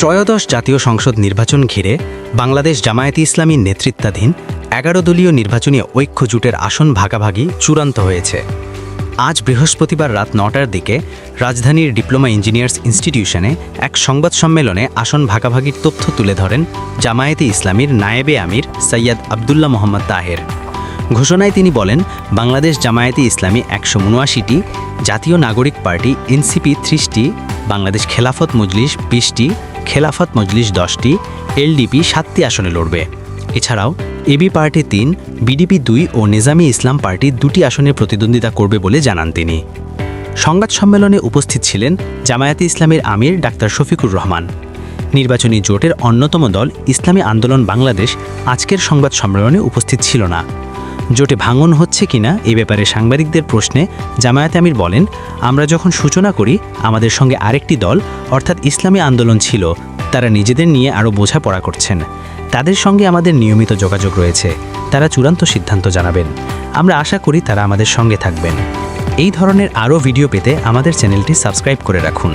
ত্রয়োদশ জাতীয় সংসদ নির্বাচন ঘিরে বাংলাদেশ জামায়াতে ইসলামীর নেতৃত্বাধীন এগারো দলীয় নির্বাচনী ঐক্য জোটের আসন ভাগাভাগি চূড়ান্ত হয়েছে। আজ বৃহস্পতিবার রাত নটার দিকে রাজধানীর ডিপ্লোমা ইঞ্জিনিয়ার্স ইনস্টিটিউশনে এক সংবাদ সম্মেলনে আসন ভাগাভাগির তথ্য তুলে ধরেন জামায়াতে ইসলামীর নায়েবে আমির সৈয়দ আবদুল্লাহ মোহাম্মদ তাহের। ঘোষণায় তিনি বলেন, বাংলাদেশ জামায়াতে ইসলামী একশো উনআশিটি, জাতীয় নাগরিক পার্টি এনসিপি ত্রিশটি, বাংলাদেশ খেলাফত মজলিস বিশটি খেলাফত মজলিস দশটি, এলডিপি সাতটি আসনে লড়বে। এছাড়াও, এবি পার্টি তিন, বিডিপি দুই ও নিজামী ইসলাম পার্টি দুটি আসনে প্রতিদ্বন্দ্বিতা করবে বলে জানান তিনি। সংবাদ সম্মেলনে উপস্থিত ছিলেন জামায়াতে ইসলামের আমির ডাক্তার শফিকুর রহমান। নির্বাচনী জোটের অন্যতম দল ইসলামী আন্দোলন বাংলাদেশ আজকের সংবাদ সম্মেলনে উপস্থিত ছিল না। জোটে ভাঙন হচ্ছে কিনা এ ব্যাপারে সাংবাদিকদের প্রশ্নে জামায়াতে আমির বলেন, আমরা যখন সূচনা করি, আমাদের সঙ্গে আরেকটি দল, অর্থাৎ ইসলামী আন্দোলন ছিল, তারা নিজেদের নিয়ে আরও বোঝাপড়া করছেন। তাদের সঙ্গে আমাদের নিয়মিত যোগাযোগ রয়েছে, তারা চূড়ান্ত সিদ্ধান্ত জানাবেন। আমরা আশা করি তারা আমাদের সঙ্গে থাকবেন। এই ধরনের আরও ভিডিও পেতে আমাদের চ্যানেলটি সাবস্ক্রাইব করে রাখুন।